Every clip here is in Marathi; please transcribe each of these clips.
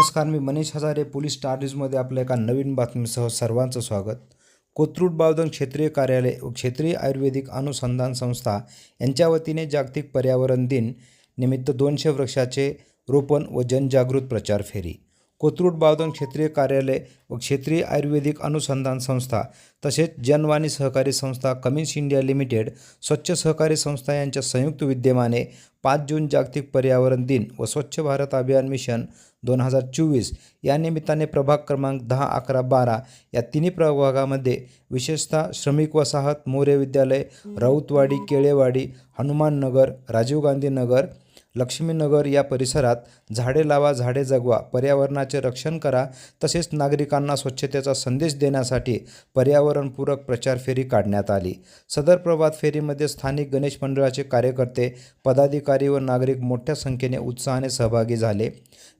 नमस्कार मी मनीष हजारे पोलीस स्टार न्यूजमध्ये आपल्या एका नवीन बातमीसह सर्वांचं स्वागत. कोथरूड बावधन क्षेत्रीय कार्यालय व क्षेत्रीय आयुर्वेदिक अनुसंधान संस्था यांच्या वतीने जागतिक पर्यावरण दिन निमित्त दोनशे वृक्षाचे रोपण व जनजागृत प्रचार फेरी. कोथरूड बावधन क्षेत्रीय कार्यालय व क्षेत्रीय आयुर्वेदिक अनुसंधान संस्था तसेच जनवाणी सहकारी संस्था कमिन्स इंडिया लिमिटेड स्वच्छ सहकारी संस्था यांच्या संयुक्त विद्यमाने पाच जून जागतिक पर्यावरण दिन व स्वच्छ भारत अभियान मिशन दोन हजार चोवीस या निमित्ताने प्रभाग क्रमांक दहा अकरा बारा या तिन्ही प्रभागामध्ये विशेषतः श्रमिक वसाहत मोरे विद्यालय राऊतवाडी केळेवाडी हनुमाननगर राजीव गांधी नगर लक्ष्मीनगर या परिसरात झाडे लावा झाडे जगवा पर्यावरणाचे रक्षण करा तसेच नागरिकांना स्वच्छतेचा संदेश देण्यासाठी पर्यावरणपूरक प्रचार फेरी काढण्यात आली. सदर प्रभात फेरीमध्ये स्थानिक गणेश मंडळाचे कार्यकर्ते पदाधिकारी व नागरिक मोठ्या संख्येने उत्साहाने सहभागी झाले.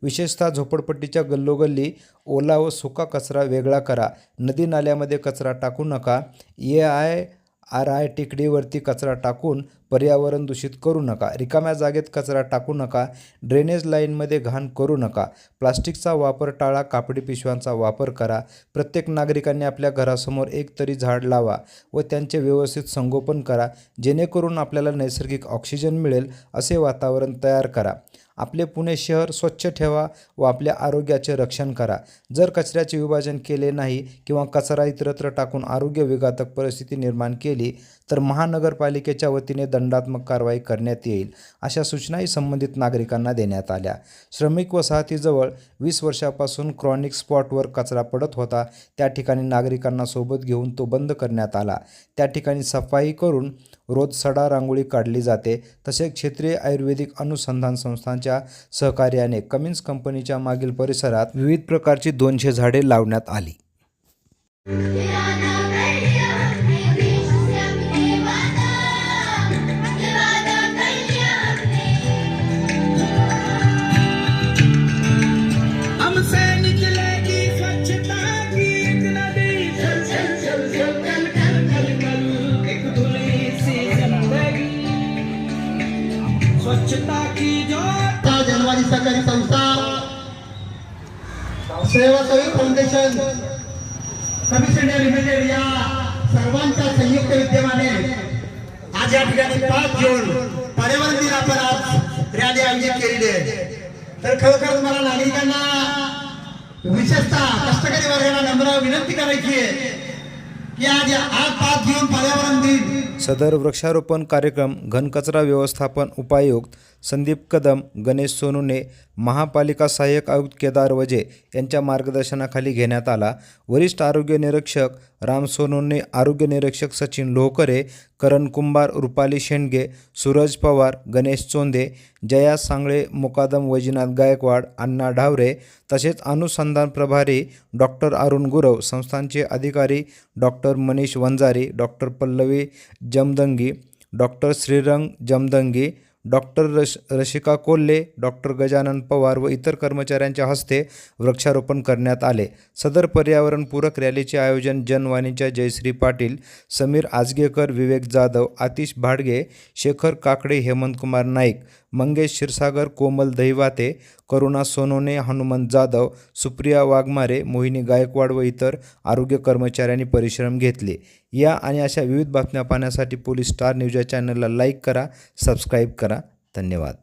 विशेषतः झोपडपट्टीच्या गल्लोगल्ली ओला व सुका कचरा वेगळा करा नदी नाल्यामध्ये कचरा टाकू नका ए आय आर आय टेकडीवरती कचरा टाकून पर्यावरण दूषित करू नका. रिकाम्या जागेत कचरा टाकू नका. ड्रेनेज लाईनमध्ये घाण करू नका. प्लास्टिकचा वापर टाळा. कापडी पिशव्यांचा वापर करा. प्रत्येक नागरिकांनी आपल्या घरासमोर एक तरी झाड लावा व त्यांचे व्यवस्थित संगोपन करा. जेणेकरून आपल्याला नैसर्गिक ऑक्सिजन मिळेल. असे वातावरण तयार करा. आपले पुणे शहर स्वच्छ ठेवा व आपल्या आरोग्याचे रक्षण करा. जर कचऱ्याचे विभाजन केले नाही किंवा कचरा इतरत्र टाकून आरोग्य विघातक परिस्थिती निर्माण केली तर महानगरपालिकेच्या वतीने दंडात्मक कारवाई करण्यात येईल अशा सूचनाही संबंधित नागरिकांना देण्यात आल्या. श्रमिक वसाहतीजवळ वीस वर्षापासून क्रॉनिक स्पॉटवर कचरा पडत होता. त्या ठिकाणी नागरिकांना सोबत घेऊन तो बंद करण्यात आला. त्या ठिकाणी सफाई करून रोज सडा रांगोळी काढली जाते. तसेच क्षेत्रीय आयुर्वेदिक अनुसंधान संस्थांच्या सहकार्याने कमिन्स कंपनीच्या मागील परिसरात विविध प्रकारची दोनशे झाडे लावण्यात आली. संस्था जनवादी सहकारी संस्था सेवासवी फाउंडेशन कमिस इंडिया लिमिटेड या सर्वांच्या संयुक्त विद्यमाने आज या ठिकाणी पाच जून पर्यावरण दिन आपण आज रॅली आयोजित केलेली आहे. तर खरोखर तुम्हाला नागरिकांना विशेषतः कष्टकरी वर्गाला नम्र विनंती करायची आहे की आज आज पाच जून पर्यावरण दिन सदर वृक्षारोपण कार्यक्रम घनकचरा व्यवस्थापन उपायुक्त संदीप कदम गणेश सोनूने महापालिका सहाय्यक आयुक्त केदार वजे यांच्या मार्गदर्शनाखाली घेण्यात आला. वरिष्ठ आरोग्य निरीक्षक राम सोनूने आरोग्य निरीक्षक सचिन लोहकरे करण कुंभार रुपाली शेंडगे सूरज पवार गणेश चोंदे जया सांगळे मुकादम वैजनाथ गायकवाड अण्णा ढावरे तसेच अनुसंधान प्रभारी डॉक्टर अरुण गुरव संस्थांचे अधिकारी doctor Manish Vanjari doctor Pallavi Jamdangi doctor Shrirang Jamdangi doctor rush Rashika Kolhe doctor Gajanan Pawar व इतर कर्मचाऱ्यांच्या हस्ते वृक्षारोपण करण्यात आले. सदर पर्यावरणपूरक रॅलीचे आयोजन जनवाणीच्या जयश्री पाटील समीर आजगेकर विवेक जाधव आतिश भाडगे शेखर काकडे हेमंतकुमार नाईक मंगेश क्षीरसागर कोमल दहिवाते करुणा सोनोने हनुमंत जाधव सुप्रिया वाघमारे मोहिनी गायकवाड व इतर आरोग्य कर्मचाऱ्यांनी परिश्रम घेतले. या आणि अशा विविध बातम्या पाहण्यासाठी पोलीस स्टार न्यूज या चॅनलला लाईक करा सबस्क्राईब करा. धन्यवाद.